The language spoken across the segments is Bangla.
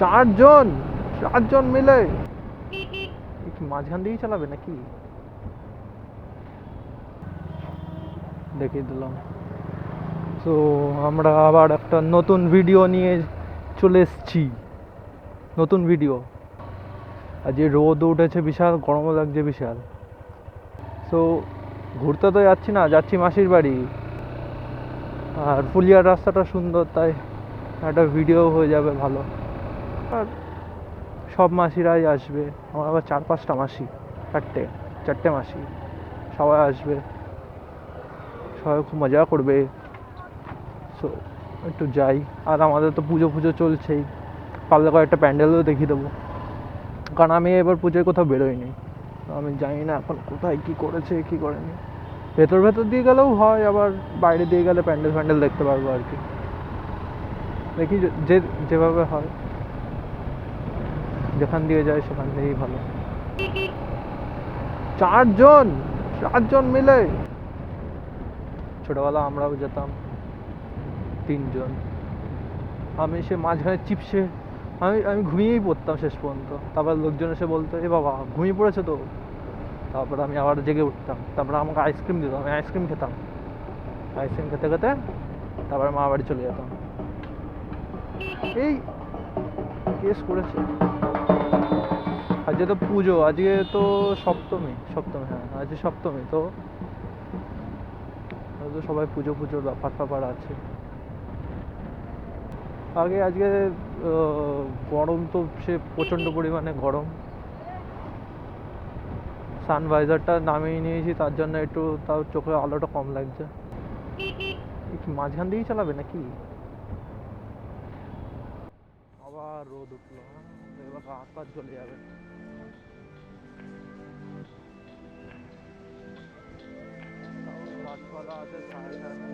চারজন চারজন মিলে। কি মাঝখান দিয়েই চালাবে নাকি? দেখিয়ে দিলাম। তো আমরা আবার একটা নতুন ভিডিও নিয়ে চলে এসেছি। নতুন ভিডিও আর যে রোদ উঠেছে বিশাল, গরমও লাগছে বিশাল। তো ঘুরতে তো যাচ্ছি না, যাচ্ছি মাসির বাড়ি। আর ফুলিয়ার রাস্তাটা সুন্দর, তাই একটা ভিডিও হয়ে যাবে ভালো। আর সব মাসিরাই আসবে। আমার আবার চার পাঁচটা মাসি, চারটে চারটে মাসি সবাই আসবে। সবাই খুব মজা করবে। সো একটু যাই। আর আমাদের তো পুজো পুজো চলছেই। পারলে কয়েকটা প্যান্ডেলও দেখিয়ে দেবো। কারণ আমি এবার পুজোয় কোথাও বেরোইনি। আমি জানি না এখন কোথায় কী করেছে, কী করেনি। ভেতর ভেতর দিয়ে গেলেও হয়, আবার বাইরে দিয়ে গেলে প্যান্ডেল ফ্যান্ডেল দেখতে পারব আর কি। দেখি যে, যেভাবে হয়। যেখান দিয়ে যায় সেখান থেকেই ভালো। চারজন চারজন মিলে। ছোটবেলা আমরাও যেতাম, তিনজন। আমি সে মাঝখানে চিপসে, আমি আমি ঘুমিয়েই পড়তাম শেষ পর্যন্ত। তারপর লোকজন এসে বলতো, এ বাবা, ঘুমিয়ে পড়েছে তো? তারপর আমি আবার জেগে উঠতাম। তারপর আমাকে আইসক্রিম দিত, আমি আইসক্রিম খেতাম। আইসক্রিম খেতে খেতে তারপর মা বাড়ি চলে যেতাম। এই কেস করেছে। আজকে তো পুজো, আজকে তো সপ্তমী সপ্তমী হ্যাঁ আজকে সপ্তমী, তো হয়তো সবাই পুজো পুজোর ব্যাপার ট্যাপার আছে। আগে, আজকে গরম তো সে প্রচণ্ড পরিমাণে গরম। সানভাইজারটা নামিয়ে নিয়েছি, তার জন্য একটু তাও চোখের আলোটা কম লাগছে। মাঝখান দিয়েই চালাবে নাকি? আবার রোদ উঠল। এবার হাত পা চলে যাবে। গাছপালা আছে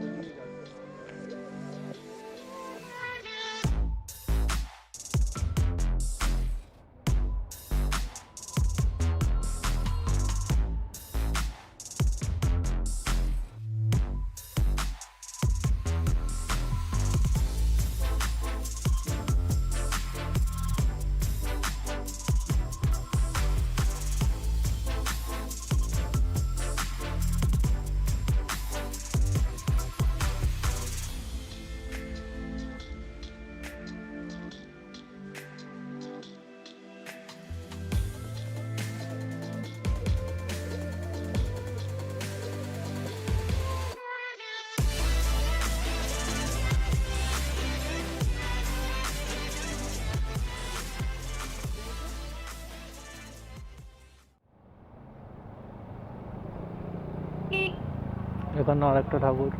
এখানে আর একটা ঠাকুর।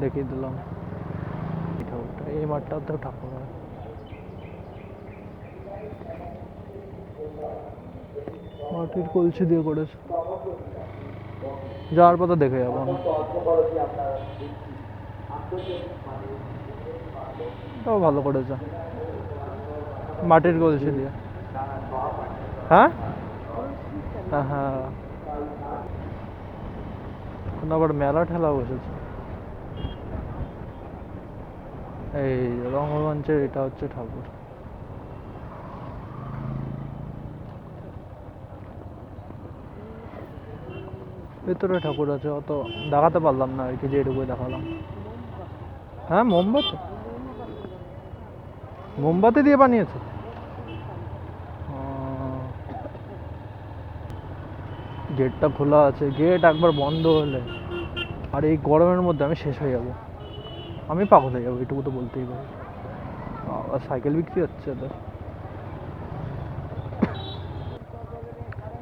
দেখিয়ে দিলাম। এই ঠাকুরটা, এই মাঠটাতেও ঠাকুর হয়। মাটির কলসি দিয়ে করেছে। যাওয়ার পথে দেখে যাব তাও ভালো করেছে। মাটির কলসি দিয়ে। হ্যাঁ? হ্যাঁ। এখন আবার মেলা ঠেলা বসেছে। এই রঙ্গমঞ্চের এটা হচ্ছে ঠাকুর। ভেতরে ঠাকুর আছে, অত দেখাতে পারলাম না আর কি যেটুকু দেখালাম। হ্যাঁ মোমবাতি? মোমবাতি দিয়ে বানিয়েছে? গেটটা খোলা আছে, গেট একবার বন্ধ হলে আর এই গরমের মধ্যে আমি শেষ হয়ে যাব। আমি পাগল হয়ে যাব, এটুকু তো বলতেই পারি। আর সাইকেল বিক্রি হচ্ছে তো।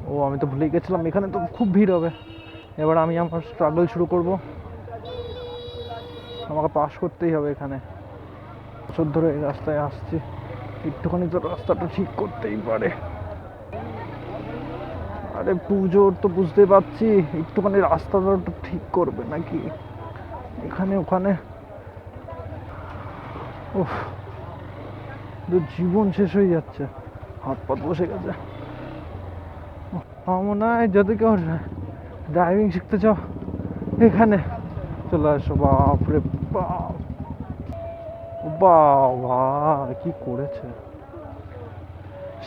ও, আমি তো ভুলেই গেছিলাম, এখানে তো খুব ভিড় হবে। এবার আমি আমার স্ট্রাগল শুরু করব। আমাকে পাস করতেই হবে এখানে। বছর ধরে এই রাস্তায় আসছি। একটুখানি তো রাস্তাটা ঠিক করতেই পারে। আরে পুজোর তো বুঝতে পারছি, একটুখানি রাস্তাটা ঠিক করবে নাকি? এখানে ওখানে। তো জীবন শেষ হয়ে যাচ্ছে। হাত পাত বসে গেছে। আমার মনে হয় যদি কেউ ড্রাইভিং শিখতে চাও, এখানে চলে আসো। বাপরে বাপ। বাবা, কি করেছে?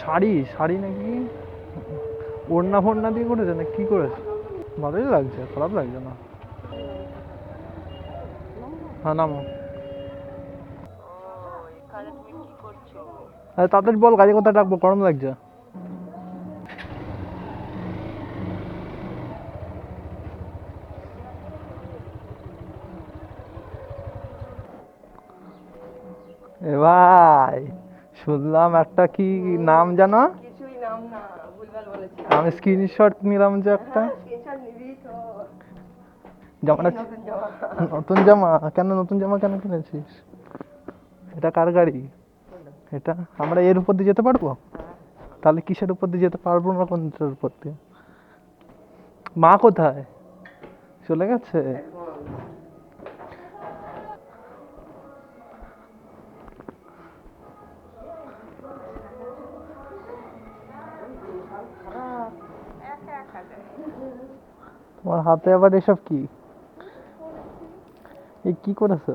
শাড়ি শাড়ি নাকি? ওড়না ফোড়না দিয়ে করেছে না কি করেছে? ভালোই লাগছে, খারাপ লাগছে না। হ্যাঁ নামো। আরে তাড়াতাড়ি বল গাড়ি কোথায় ডাকবো গরম লাগছে। এ ভাই, শুনলাম একটা কি নাম জানো কিছুই নাম না ভুলভাল বলেছি আমি স্ক্রিনশট নিলাম যে একটা। তো। জামাটা নতুন জামা। নতুন জামা? কেন নতুন জামা কেন কিনেছিস? এটা কার গাড়ি? এটা আমরা এর উপর দিয়ে যেতে পারব? তাহলে কিসের উপর দিয়ে যেতে পারব না কোনটার উপর দিয়ে? মা কোথায়? চলে গেছে? তোমার হাতে আবার এসব কি এই কি করেছ